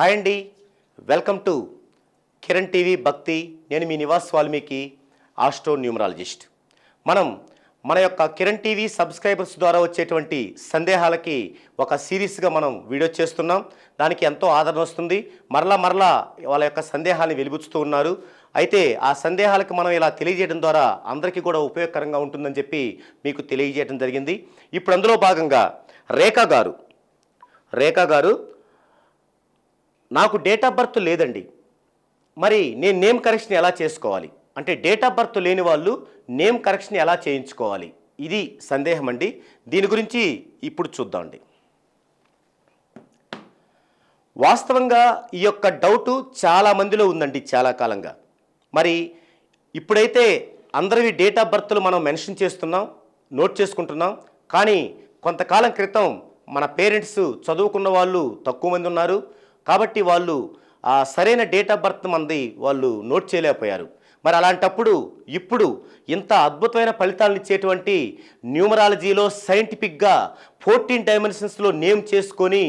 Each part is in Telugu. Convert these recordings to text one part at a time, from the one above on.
హాయ్ అండి. వెల్కమ్ టు కిరణ్ టీవీ భక్తి. నేను మీ నివాస్ వాల్మీకి ఆస్ట్రో న్యూమరాలజిస్ట్. మనం మన యొక్క కిరణ్ టీవీ సబ్స్క్రైబర్స్ ద్వారా వచ్చేటువంటి సందేహాలకి ఒక సిరీస్గా మనం వీడియో చేస్తున్నాం. దానికి ఎంతో ఆదరణ వస్తుంది. మరలా మరలా వాళ్ళ యొక్క సందేహాన్ని వెలిబుచ్చుతూ ఉన్నారు. అయితే ఆ సందేహాలకు మనం ఇలా తెలియజేయడం ద్వారా అందరికీ కూడా ఉపయోగకరంగా ఉంటుందని చెప్పి మీకు తెలియజేయడం జరిగింది. ఇప్పుడు అందులో భాగంగా రేఖా గారు. రేఖా గారు నాకు డేట్ ఆఫ్ బర్త్ లేదండి. మరి నేను నేమ్ కరెక్షన్ ఎలా చేసుకోవాలి? అంటే డేట్ ఆఫ్ బర్త్ లేని వాళ్ళు నేమ్ కరెక్షన్ ఎలా చేయించుకోవాలి? ఇది సందేహం అండి. దీని గురించి ఇప్పుడు చూద్దామండి వాస్తవంగా ఈ యొక్క డౌటు చాలా మందిలో ఉందండి చాలా కాలంగా. మరి ఇప్పుడైతే అందరివి డేట్ ఆఫ్ బర్త్లు మనం మెన్షన్ చేస్తున్నాం నోట్ చేసుకుంటున్నాం. కానీ కొంతకాలం క్రితం మన పేరెంట్స్ చదువుకున్న వాళ్ళు తక్కువ మంది ఉన్నారు. కాబట్టి వాళ్ళు ఆ సరైన డేట్ ఆఫ్ బర్త్ మంది వాళ్ళు నోట్ చేయలేకపోయారు. మరి అలాంటప్పుడు ఇప్పుడు ఇంత అద్భుతమైన ఫలితాలను ఇచ్చేటువంటి న్యూమరాలజీలో సైంటిఫిక్గా ఫోర్టీన్ డైమెన్షన్స్లో నేమ్ చేసుకొని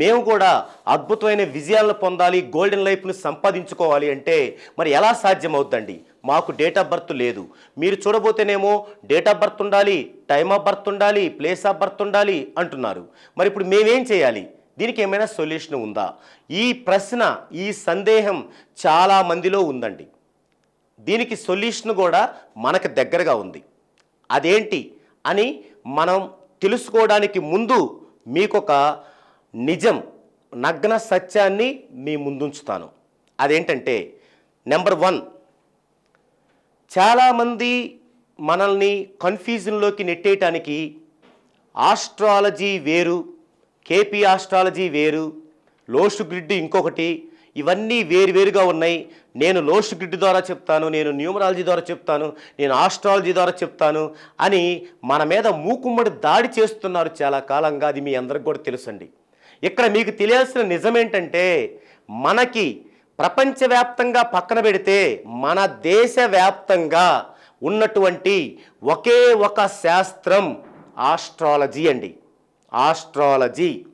మేము కూడా అద్భుతమైన విజయాలను పొందాలి గోల్డెన్ లైఫ్ను సంపాదించుకోవాలి అంటే మరి ఎలా సాధ్యమవుతుందండి మాకు డేట్ ఆఫ్ బర్త్ లేదు. మీరు చూడబోతేనేమో డేట్ ఆఫ్ బర్త్ ఉండాలి టైమ్ ఆఫ్ బర్త్ ఉండాలి ప్లేస్ ఆఫ్ బర్త్ ఉండాలి అంటున్నారు. మరి ఇప్పుడు మేమేం చేయాలి? దీనికి ఏమైనా సొల్యూషన్ ఉందా? ఈ ప్రశ్న ఈ సందేహం చాలా మందిలో ఉందండి. దీనికి సొల్యూషన్ కూడా మనకు దగ్గరగా ఉంది. అదేంటి అని మనం తెలుసుకోవడానికి ముందు మీకొక నిజం నగ్న సత్యాన్ని మీ ముందుంచుతాను. అదేంటంటే నెంబర్ వన్ చాలామంది మనల్ని కన్ఫ్యూజన్లోకి నెట్టేయటానికి ఆస్ట్రాలజీ వేరు కేపీ ఆస్ట్రాలజీ వేరు లోషు గ్రిడ్ ఇంకొకటి ఇవన్నీ వేరువేరుగా ఉన్నాయి. నేను లోషు గ్రిడ్ ద్వారా చెప్తాను నేను న్యూమరాలజీ ద్వారా చెప్తాను నేను ఆస్ట్రాలజీ ద్వారా చెప్తాను అని మన మీద మూకుమ్మడి దాడి చేస్తున్నారు చాలా కాలంగా. అది మీ అందరికి కూడా తెలుసండి. ఇక్కడ మీకు తెలియాల్సిన నిజమేంటంటే మనకి ప్రపంచవ్యాప్తంగా పక్కన పెడితే మన దేశవ్యాప్తంగా ఉన్నటువంటి ఒకే ఒక శాస్త్రం ఆస్ట్రాలజీ అండి. ఆస్ట్రాలజీ.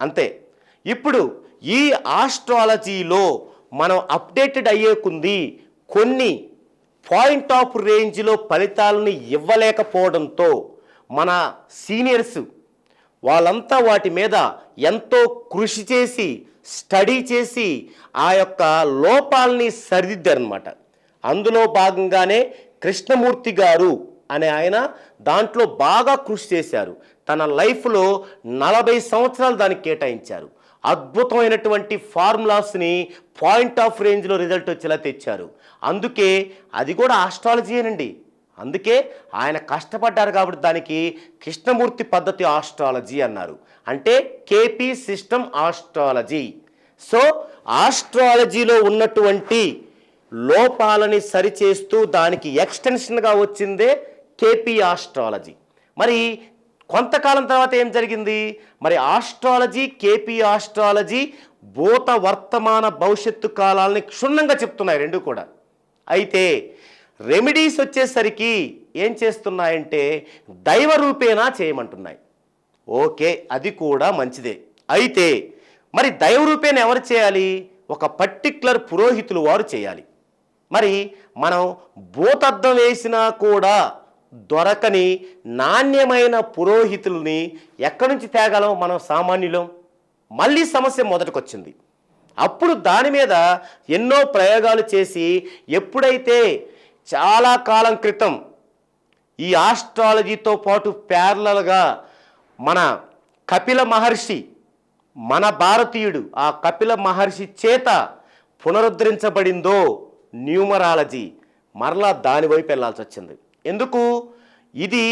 అంతే. ఇప్పుడు ఈ ఆస్ట్రాలజీలో మనం అప్డేటెడ్ అయ్యేకుంది కొన్ని పాయింట్ ఆఫ్ రేంజ్లో ఫలితాలని ఇవ్వలేకపోవడంతో మన సీనియర్స్ వాళ్ళంతా వాటి మీద ఎంతో కృషి చేసి స్టడీ చేసి ఆ యొక్క లోపాలని సరిదిద్దారనమాట అందులో భాగంగానే కృష్ణమూర్తి గారు అనే ఆయన దాంట్లో బాగా కృషి చేశారు. తన లైఫ్లో నలభై సంవత్సరాలు దానికి కేటాయించారు. అద్భుతమైనటువంటి ఫార్ములాస్ని పాయింట్ ఆఫ్ రేంజ్లో రిజల్ట్ వచ్చేలా తెచ్చారు. అందుకే అది కూడా ఆస్ట్రాలజీనండి అందుకే ఆయన కష్టపడ్డారు కాబట్టి దానికి కృష్ణమూర్తి పద్ధతి ఆస్ట్రాలజీ అన్నారు. అంటే కేపీ సిస్టమ్ ఆస్ట్రాలజీ. సో ఆస్ట్రాలజీలో ఉన్నటువంటి లోపాలని సరిచేస్తూ దానికి ఎక్స్టెన్షన్గా వచ్చిందే కేపీ ఆస్ట్రాలజీ. మరి కొంతకాలం తర్వాత ఏం జరిగింది? మరి ఆస్ట్రాలజీ కేపీ ఆస్ట్రాలజీ భూత వర్తమాన భవిష్యత్తు కాలాలని క్షుణ్ణంగా చెప్తున్నాయి రెండు కూడా. అయితే రెమెడీస్ వచ్చేసరికి ఏం చేస్తున్నాయంటే దైవ రూపేణా చేయమంటున్నాయి. ఓకే అది కూడా మంచిదే. అయితే మరి దైవ రూపేణ ఎవరు చేయాలి? ఒక పర్టిక్యులర్ పురోహితులు వారు చేయాలి. మరి మనం భూతద్దం వేసినా కూడా దొరకని నాణ్యమైన పురోహితుల్ని ఎక్కడి నుంచి తేగలం మనం సామాన్యులం? మళ్ళీ సమస్య మొదటికొచ్చింది. అప్పుడు దాని మీద ఎన్నో ప్రయోగాలు చేసి ఎప్పుడైతే చాలా కాలం క్రితం ఈ ఆస్ట్రాలజీతో పాటు ప్యారలల్గా మన కపిల మహర్షి మన భారతీయుడు ఆ కపిల మహర్షి చేత పునరుద్ధరించబడిందో న్యూమరాలజీ మరలా దానివైపు వెళ్ళాల్సి వెళ్ళాల్సి వచ్చింది ఎందుకు? ఇది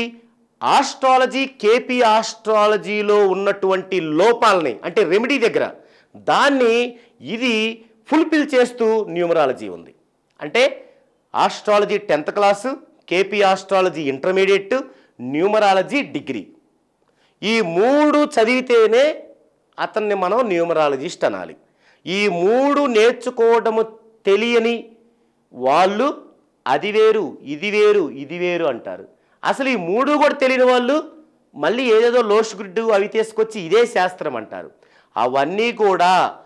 ఆస్ట్రాలజీ కేపీ ఆస్ట్రాలజీలో ఉన్నటువంటి లోపాలని అంటే రెమెడీ దగ్గర. దాన్ని ఇది ఫుల్ఫిల్ చేస్తూ న్యూమరాలజీ ఉంది. అంటే astrology tenth class KP astrology intermediate numerology degree. ఈ మూడు చదివితేనే అతన్ని మనం న్యూమరాలజిస్ట్ అనాలి. ఈ మూడు నేర్చుకోవడము తెలియని వాళ్ళు అది వేరు ఇది వేరు ఇది వేరు అంటారు. అసలు ఈ మూడు కూడా తెలియని వాళ్ళు మళ్ళీ ఏదేదో లోష్ గుడ్డు అవి తీసుకొచ్చి ఇదే శాస్త్రం అంటారు. అవన్నీ కూడా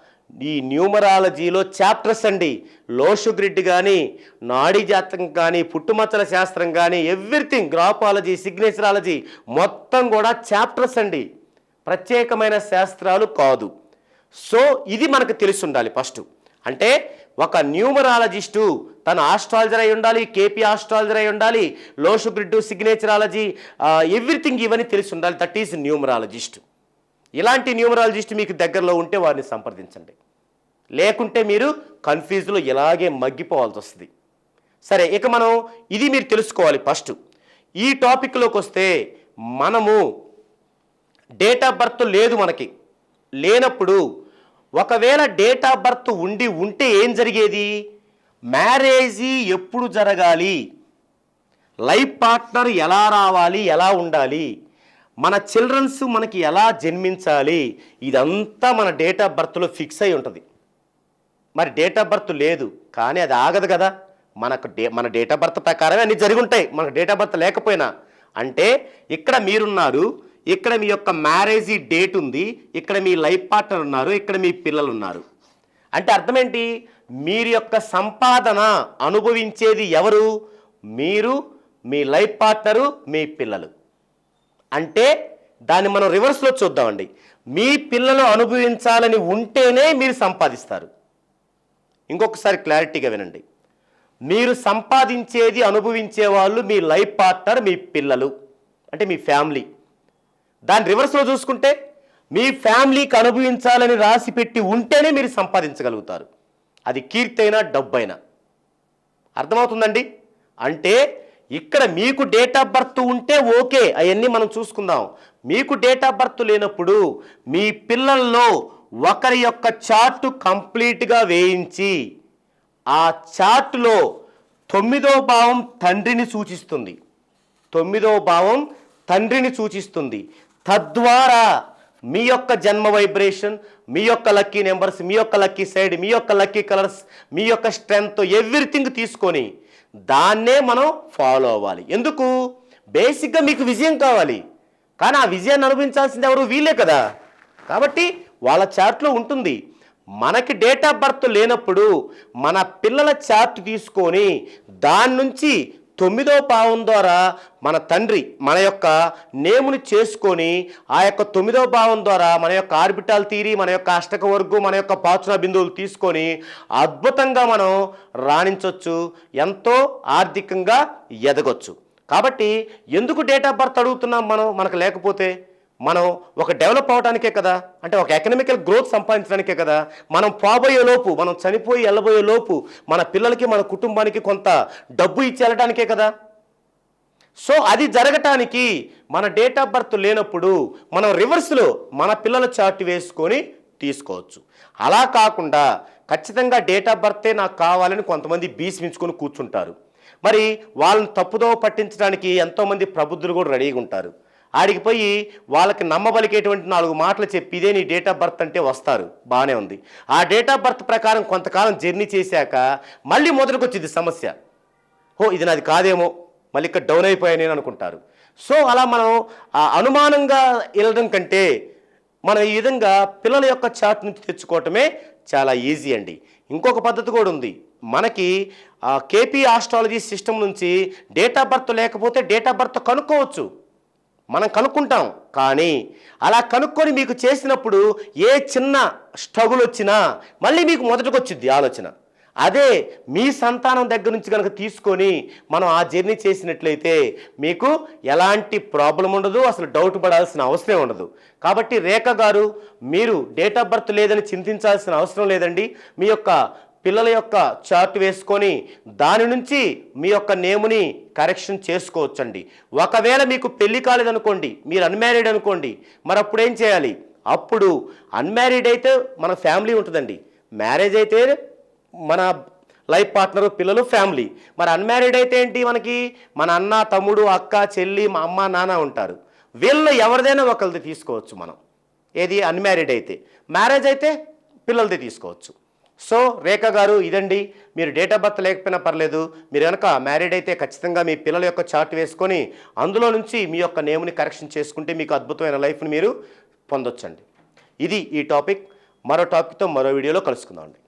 ఈ న్యూమరాలజీలో చాప్టర్స్ అండి. లోషు గ్రిడ్ కానీ నాడీ జాతకం కానీ పుట్టుమచ్చల శాస్త్రం కానీ ఎవ్రీథింగ్ గ్రాపాలజీ సిగ్నేచరాలజీ మొత్తం కూడా చాప్టర్స్ అండి. ప్రత్యేకమైన శాస్త్రాలు కాదు. సో ఇది మనకు తెలిసి ఉండాలి ఫస్ట్. అంటే ఒక న్యూమరాలజిస్టు తన ఆస్ట్రాలజర్ అయి ఉండాలి కేపీ ఆస్ట్రాలజర్ అయి ఉండాలి లోషు గ్రిడ్డు సిగ్నేచరాలజీ ఎవ్రీథింగ్ ఇవన్నీ తెలిసి ఉండాలి. That is numerologist. ఇలాంటి న్యూమరాలజిస్ట్ మీకు దగ్గరలో ఉంటే వారిని సంప్రదించండి. లేకుంటే మీరు కన్ఫ్యూజ్లో ఇలాగే మగ్గిపోవాల్సి వస్తుంది. సరే ఇక మనం ఇది మీరు తెలుసుకోవాలి ఫస్ట్. ఈ టాపిక్లోకి వస్తే మనము డేట్ ఆఫ్ బర్త్ లేదు మనకి. లేనప్పుడు ఒకవేళ డేట్ ఆఫ్ బర్త్ ఉండి ఉంటే ఏం జరిగేది? మ్యారేజీ ఎప్పుడు జరగాలి? లైఫ్ పార్ట్నర్ ఎలా రావాలి? ఎలా ఉండాలి? మన చిల్డ్రన్స్ మనకి ఎలా జన్మించాలి? ఇదంతా మన డేట్ ఆఫ్ బర్త్లో ఫిక్స్ అయి ఉంటుంది. మరి డేట్ ఆఫ్ బర్త్ లేదు కానీ అది ఆగదు కదా. మనకు డే మన డేట్ ఆఫ్ బర్త్ ప్రకారమే అన్ని జరిగి ఉంటాయి మనకు డేట్ ఆఫ్ బర్త్ లేకపోయినా. అంటే ఇక్కడ మీరున్నారు ఇక్కడ మీ యొక్క మ్యారేజీ డేట్ ఉంది ఇక్కడ మీ లైఫ్ పార్ట్నర్ ఉన్నారు ఇక్కడ మీ పిల్లలు ఉన్నారు. అంటే అర్థం ఏంటి మీరు యొక్క సంపాదన అనుభవించేది ఎవరు? మీరు మీ లైఫ్ పార్ట్నరు మీ పిల్లలు. అంటే దాన్ని మనం రివర్స్లో చూద్దామండి. మీ పిల్లలు అనుభవించాలని ఉంటేనే మీరు సంపాదిస్తారు. ఇంకొకసారి క్లారిటీగా వినండి. మీరు సంపాదించేది అనుభవించే వాళ్ళు మీ లైఫ్ పార్ట్నర్ మీ పిల్లలు. అంటే మీ ఫ్యామిలీ. దాని రివర్స్లో చూసుకుంటే మీ ఫ్యామిలీకి అనుభవించాలని రాసి పెట్టి ఉంటేనే మీరు సంపాదించగలుగుతారు. అది కీర్తి అయినా డబ్బైనా. అర్థమవుతుందండి? అంటే ఇక్కడ మీకు డేట్ ఆఫ్ బర్త్ ఉంటే ఓకే అవన్నీ మనం చూసుకుందాం. మీకు డేట్ ఆఫ్ బర్త్ లేనప్పుడు మీ పిల్లల్లో ఒకరి యొక్క చార్టు కంప్లీట్గా వేయించి ఆ చార్టులో తొమ్మిదో భావం తండ్రిని సూచిస్తుంది. తొమ్మిదో భావం తండ్రిని సూచిస్తుంది. తద్వారా మీ యొక్క జన్మ వైబ్రేషన్ మీ యొక్క లక్కీ నెంబర్స్ మీ యొక్క లక్కీ సైడ్ మీ యొక్క లక్కీ కలర్స్ మీ యొక్క స్ట్రెంగ్త్ ఎవ్రీథింగ్ తీసుకొని దాన్నే మనం ఫాలో అవ్వాలి. ఎందుకు? బేసిక్గా మీకు విజయం కావాలి. కానీ ఆ విజయాన్ని అనుభవించాల్సింది ఎవరు? వీలే కదా. కాబట్టి వాళ్ళ చార్ట్లో ఉంటుంది. మనకి డేట్ ఆఫ్ బర్త్ లేనప్పుడు మన పిల్లల చార్ట్ తీసుకొని దాని నుంచి తొమ్మిదో భావం ద్వారా మన తండ్రి మన యొక్క నేముని చేసుకొని ఆ యొక్క తొమ్మిదో భావం ద్వారా మన యొక్క ఆర్బిటాల్ తీరి మన యొక్క అష్టక వర్గు మన యొక్క పాచున బిందువులు తీసుకొని అద్భుతంగా మనం రాణించవచ్చు ఎంతో ఆర్థికంగా ఎదగొచ్చు. కాబట్టి ఎందుకు డేట్ ఆఫ్ బర్త్ అడుగుతున్నాం మనం? మనకు లేకపోతే మనం ఒక డెవలప్ అవడానికే కదా? అంటే ఒక ఎకనామికల్ గ్రోత్ సంపాదించడానికే కదా? మనం పోబోయే లోపు మనం చనిపోయి వెళ్ళబోయే లోపు మన పిల్లలకి మన కుటుంబానికి కొంత డబ్బు ఇచ్చి వెళ్ళడానికే కదా? సో అది జరగటానికి మన డేట్ ఆఫ్ బర్త్ లేనప్పుడు మనం రివర్స్లో మన పిల్లల చార్ట్ వేసుకొని తీసుకోవచ్చు. అలా కాకుండా ఖచ్చితంగా డేట్ ఆఫ్ బర్తే నాకు కావాలని కొంతమంది బీసిమించుకొని కూర్చుంటారు. మరి వాళ్ళని తప్పుదోవ పట్టించడానికి ఎంతోమంది ప్రబుద్ధులు కూడా రెడీగా ఉంటారు. ఆడికి పోయి వాళ్ళకి నమ్మబలికేటువంటి నాలుగు మాటలు చెప్పి ఇదే నీ డేట్ ఆఫ్ బర్త్ అంటే వస్తారు. బాగానే ఉంది. ఆ డేట్ ఆఫ్ బర్త్ ప్రకారం కొంతకాలం జర్నీ చేశాక మళ్ళీ మొదలుకొచ్చింది సమస్య. ఓ ఇది నాది కాదేమో. మళ్ళీ ఇక్కడ డౌన్ అయిపోయాను నేను అనుకుంటారు. సో అలా మనం ఆ అనుమానంగా వెళ్ళడం కంటే మనం ఈ విధంగా పిల్లల యొక్క చాట్ నుంచి తెచ్చుకోవటమే చాలా ఈజీ అండి. ఇంకొక పద్ధతి కూడా ఉంది. మనకి కేపీ ఆస్ట్రాలజీ సిస్టమ్ నుంచి డేట్ ఆఫ్ బర్త్ లేకపోతే డేట్ ఆఫ్ బర్త్ కనుక్కోవచ్చు. మనం కనుక్కుంటాం. కానీ అలా కనుక్కొని మీకు చేసినప్పుడు ఏ చిన్న స్ట్రగుల్ వచ్చినా మళ్ళీ మీకు మొదటికొచ్చుద్ది ఆలోచన. అదే మీ సంతానం దగ్గర నుంచి కనుక తీసుకొని మనం ఆ జర్నీ చేసినట్లయితే మీకు ఎలాంటి ప్రాబ్లం ఉండదు అసలు డౌట్ పడాల్సిన అవసరం ఉండదు. కాబట్టి రేఖ గారు మీరు డేట్ ఆఫ్ బర్త్ లేదని చింతించాల్సిన అవసరం లేదండి. మీ యొక్క పిల్లల యొక్క చార్ట్ వేసుకొని దాని నుంచి మీ యొక్క నేముని కరెక్షన్ చేసుకోవచ్చండి. ఒకవేళ మీకు పెళ్ళి కాలేదనుకోండి మీరు అన్మ్యారీడ్ అనుకోండి మరి అప్పుడు ఏం చేయాలి? అప్పుడు అన్మ్యారీడ్ అయితే మన ఫ్యామిలీ ఉంటుందండి. మ్యారేజ్ అయితే మన లైఫ్ పార్ట్నర్ పిల్లలు ఫ్యామిలీ. మరి అన్మ్యారీడ్ అయితే ఏంటి మనకి? మన అన్న తమ్ముడు అక్క చెల్లి మా అమ్మ నాన్న ఉంటారు. వీళ్ళు ఎవరిదైనా ఒకరిది తీసుకోవచ్చు మనం. ఏది? అన్మ్యారీడ్ అయితే. మ్యారేజ్ అయితే పిల్లలది తీసుకోవచ్చు. సో రేఖ గారు ఇదండి. మీరు డేట్ ఆఫ్ బర్త్ లేకపోయినా పర్లేదు మీరు కనుక మ్యారీడ్ అయితే ఖచ్చితంగా మీ పిల్లల యొక్క చార్ట్ వేసుకొని అందులో నుంచి మీ యొక్క నేమ్ని కరెక్షన్ చేసుకుంటే మీకు అద్భుతమైన లైఫ్ని మీరు పొందొచ్చండి. ఇది ఈ టాపిక్. మరో టాపిక్తో మరో వీడియోలో కలుసుకుందాం అండి